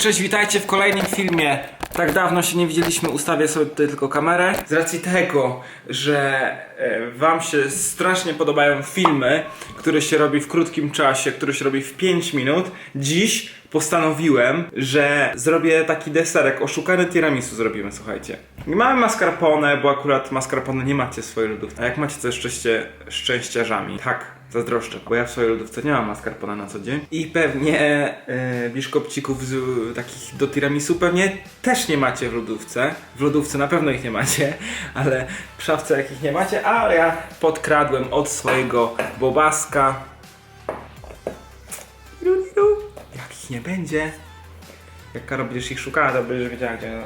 Cześć, witajcie w kolejnym filmie. Tak dawno się nie widzieliśmy, ustawię sobie tutaj tylko kamerę. Z racji tego, że e, Wam się strasznie podobają filmy, które się robi w krótkim czasie, które się robi w 5 minut, dziś postanowiłem, że zrobię taki deserek, oszukany tiramisu zrobimy, słuchajcie. Nie mamy mascarpone, bo akurat mascarpone nie macie swojej lodówce. A jak macie, to jesteście szczęściarzami. Tak, zazdroszczę, bo ja w swojej lodówce nie mam mascarpone na co dzień. I pewnie e, biszkopcików z, takich do tiramisu pewnie też nie macie w lodówce. W lodówce na pewno ich nie macie, ale w szafce jakich nie macie, a ja podkradłem od swojego bobaska. Rudiru. Jak ich nie będzie, jak Karo będziesz ich szukała, to będziesz wiedziała, gdzie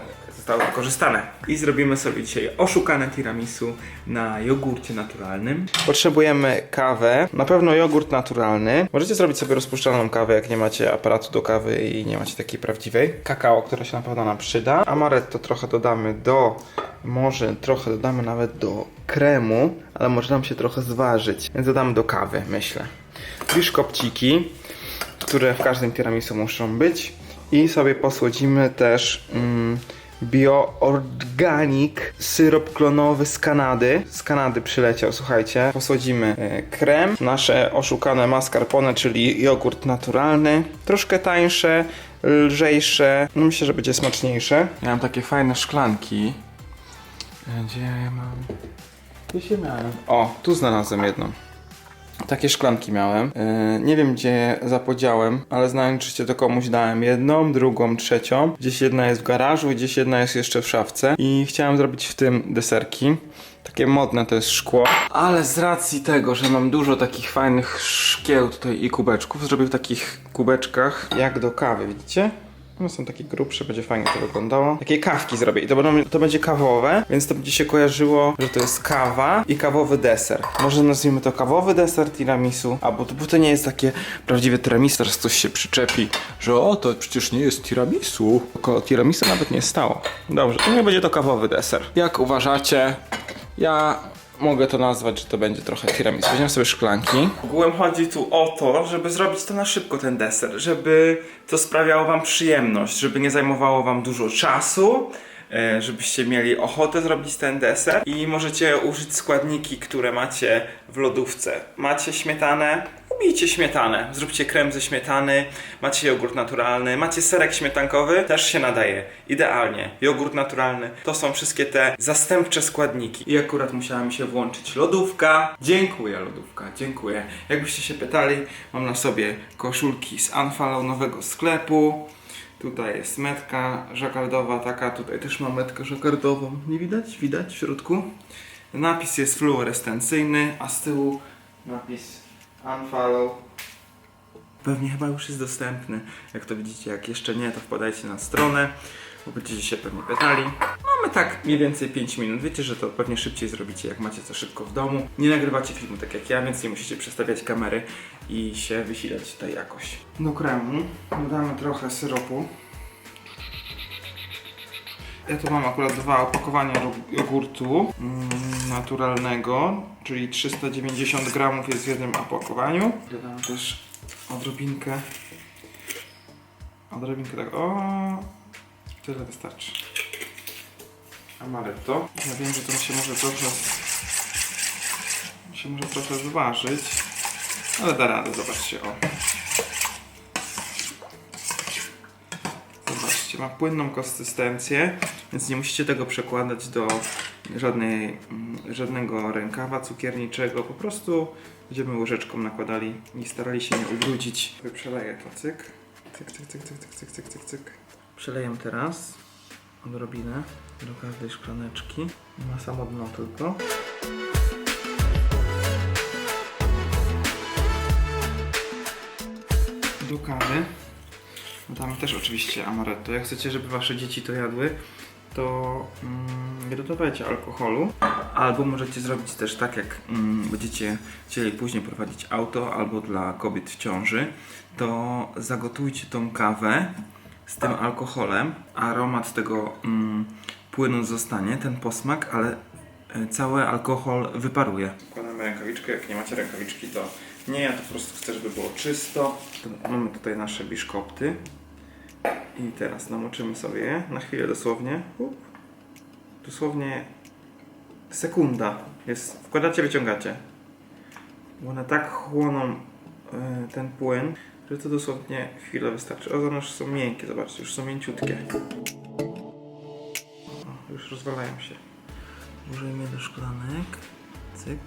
zostały wykorzystane. I zrobimy sobie dzisiaj oszukane tiramisu na jogurcie naturalnym. Potrzebujemy kawę, na pewno jogurt naturalny. Możecie zrobić sobie rozpuszczalną kawę, jak nie macie aparatu do kawy i nie macie takiej prawdziwej. Kakao, które się na pewno nam przyda. Amaretto trochę dodamy do, może trochę dodamy nawet do kremu, ale może nam się trochę zważyć, więc dodamy do kawy, myślę. Biszkopciki, które w każdym tiramisu muszą być. I sobie posłodzimy też mm, Bio-Organic syrop klonowy z Kanady. Z Kanady przyleciał, słuchajcie. Posłodzimy e, krem, nasze oszukane mascarpone, czyli jogurt naturalny. Troszkę tańsze, lżejsze. No myślę, że będzie smaczniejsze. Ja mam takie fajne szklanki. Gdzie ja mam? Gdzieś je miałem. O, tu znalazłem jedną. Takie szklanki miałem. Yy, nie wiem gdzie je zapodziałem, ale znając to komuś dałem jedną, drugą, trzecią. Gdzieś jedna jest w garażu, gdzieś jedna jest jeszcze w szafce. I chciałem zrobić w tym deserki. Takie modne to jest szkło. Ale z racji tego, że mam dużo takich fajnych szkieł tutaj i kubeczków, zrobię w takich kubeczkach jak do kawy, widzicie? One są takie grubsze, będzie fajnie to wyglądało. Takie kawki zrobię i to, będą, to będzie kawowe, więc to będzie się kojarzyło, że to jest kawa i kawowy deser. Może nazwijmy to kawowy deser tiramisu, albo to, bo to nie jest takie prawdziwe tiramisu, teraz ktoś się przyczepi, że o, to przecież nie jest tiramisu. Koło tiramisu nawet nie stało. Dobrze, to nie będzie to kawowy deser. Jak uważacie? Ja mogę to nazwać, że to będzie trochę tiramisu. Weźmiemy sobie szklanki. Ogółem chodzi tu o to, żeby zrobić to na szybko ten deser, żeby to sprawiało wam przyjemność, żeby nie zajmowało wam dużo czasu, żebyście mieli ochotę zrobić ten deser i możecie użyć składniki, które macie w lodówce. Macie śmietanę, ubijcie śmietanę, zróbcie krem ze śmietany, macie jogurt naturalny, macie serek śmietankowy, też się nadaje. Idealnie. Jogurt naturalny. To są wszystkie te zastępcze składniki. I akurat musiała mi się włączyć lodówka. Dziękuję lodówka, dziękuję. Jakbyście się pytali, mam na sobie koszulki z Unfollow nowego sklepu. Tutaj jest metka żakardowa taka, tutaj też mam metkę żakardową. Nie widać? Widać w środku? Napis jest fluorescencyjny, a z tyłu napis Unfollow. Pewnie chyba już jest dostępny. Jak to widzicie, jak jeszcze nie, to wpadajcie na stronę, bo będziecie się pewnie pytali. Mamy tak mniej więcej 5 minut. Wiecie, że to pewnie szybciej zrobicie, jak macie to szybko w domu. Nie nagrywacie filmu tak jak ja, więc nie musicie przestawiać kamery i się wysilać tutaj jakoś. Do kremu dodamy trochę syropu. Ja tu mam akurat dwa opakowania jogurtu mm, naturalnego, czyli 390 gramów jest w jednym opakowaniu. Dodam też odrobinkę, odrobinkę tak, o, tyle wystarczy amaretto. Ja wiem, że to mi się może trochę mi się może trochę zważyć, ale da radę, zobaczcie, o. Zobaczcie, ma płynną konsystencję, więc nie musicie tego przekładać do żadnej, mm, żadnego rękawa cukierniczego, po prostu będziemy łyżeczką nakładali i starali się nie ubrudzić. Przeleję to, cyk. Cyk, cyk, cyk, cyk, cyk, cyk, cyk, cyk. Przeleję teraz odrobinę do każdej szklaneczki. Na samo dno tylko. Do kawy. Dodamy też oczywiście amaretto. Jak chcecie, żeby wasze dzieci to jadły, to mm, nie dodawajcie alkoholu. Albo możecie zrobić też tak, jak mm, będziecie chcieli później prowadzić auto, albo dla kobiet w ciąży, to zagotujcie tą kawę z tym alkoholem. Aromat tego mm, płynu zostanie, ten posmak, ale e, cały alkohol wyparuje. Wkładamy rękawiczkę, jak nie macie rękawiczki, to nie, ja to po prostu chcę, żeby było czysto. To Mamy tutaj nasze biszkopty. I teraz namoczymy sobie na chwilę dosłownie. Up. Dosłownie sekunda. Jest, wkładacie, wyciągacie. Bo one tak chłoną e, ten płyn, że to dosłownie chwilę wystarczy. O, one już są miękkie, zobaczcie, już są mięciutkie. O, już rozwalają się. Użyjmy do szklanek. Cyk.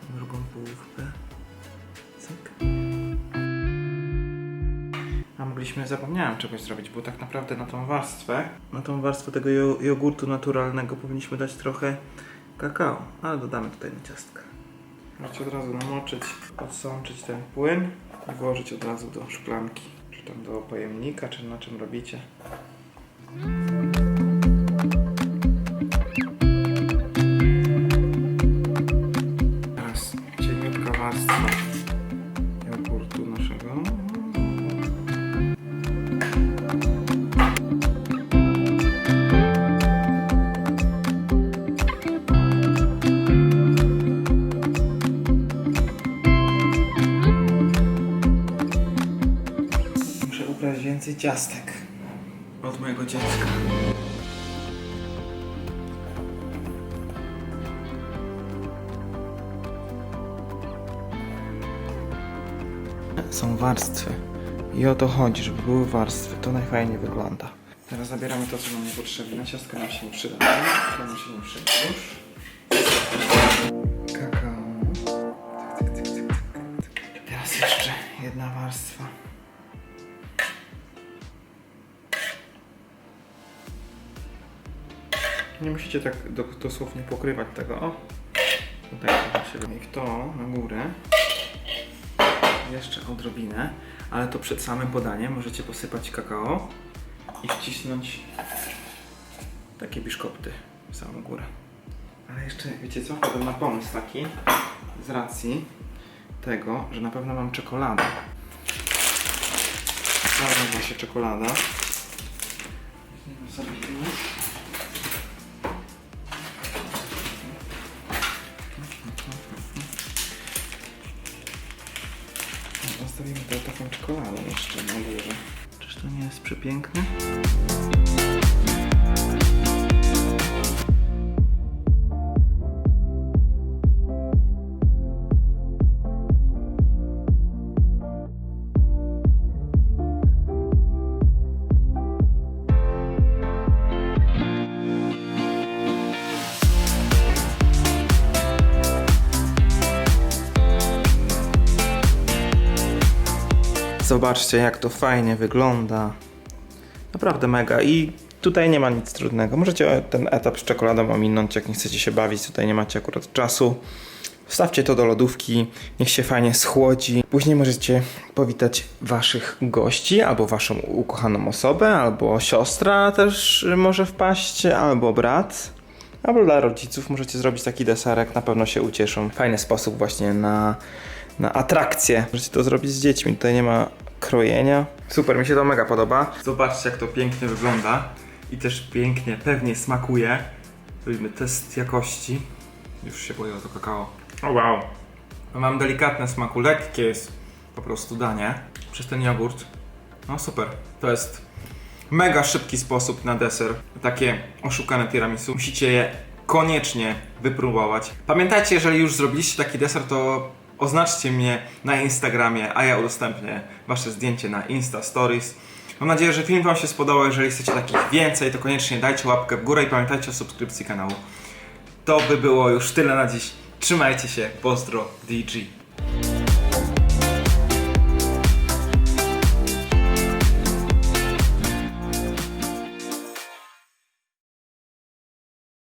Tę drugą połówkę. Cyk. A mogliśmy, zapomniałem czegoś zrobić, bo tak naprawdę na tą warstwę, na tą warstwę tego jo- jogurtu naturalnego powinniśmy dać trochę kakao, ale dodamy tutaj na ciastka. Możecie od razu namoczyć, odsączyć ten płyn włożyć od razu do szklanki, czy tam do pojemnika, czy na czym robicie. Więcej ciastek od mojego dziecka. Są warstwy. I o to chodzi, żeby były warstwy. To najfajniej wygląda. Teraz zabieramy to, co nam niepotrzebne. Ciastka nam się nie przyda. To nam się nie przyda już. Kakao. Teraz jeszcze jedna warstwa. Nie musicie tak do, dosłownie pokrywać tego. O! Tutaj się robi. to na górę. Jeszcze odrobinę, ale to przed samym podaniem możecie posypać kakao i wcisnąć takie biszkopty w samą górę. Ale jeszcze, wiecie co? Wpadłem na pomysł taki, z racji tego, że na pewno mam czekoladę. Znalazła się czekolada. Już. Taką czekoladę jeszcze na górze. Czyż to nie jest przepiękne? Zobaczcie, jak to fajnie wygląda. Naprawdę mega. I tutaj nie ma nic trudnego. Możecie ten etap z czekoladą ominąć, jak nie chcecie się bawić. Tutaj nie macie akurat czasu. Wstawcie to do lodówki, niech się fajnie schłodzi. Później możecie powitać waszych gości, albo waszą ukochaną osobę, albo siostra też może wpaść, albo brat. Albo dla rodziców możecie zrobić taki deserek, na pewno się ucieszą. Fajny sposób właśnie na, na atrakcję. Możecie to zrobić z dziećmi, tutaj nie ma krojenia. Super, mi się to mega podoba. Zobaczcie jak to pięknie wygląda i też pięknie, pewnie smakuje. Robimy test jakości. Już się boję o to kakao. O wow. Mam delikatne smaku, lekkie jest po prostu danie przez ten jogurt. No super, to jest mega szybki sposób na deser. Takie oszukane tiramisu. Musicie je koniecznie wypróbować. Pamiętajcie, jeżeli już zrobiliście taki deser, to oznaczcie mnie na Instagramie, a ja udostępnię wasze zdjęcie na Insta Stories. Mam nadzieję, że film wam się spodobał. Jeżeli chcecie takich więcej, to koniecznie dajcie łapkę w górę i pamiętajcie o subskrypcji kanału. To by było już tyle na dziś. Trzymajcie się. Pozdro DG.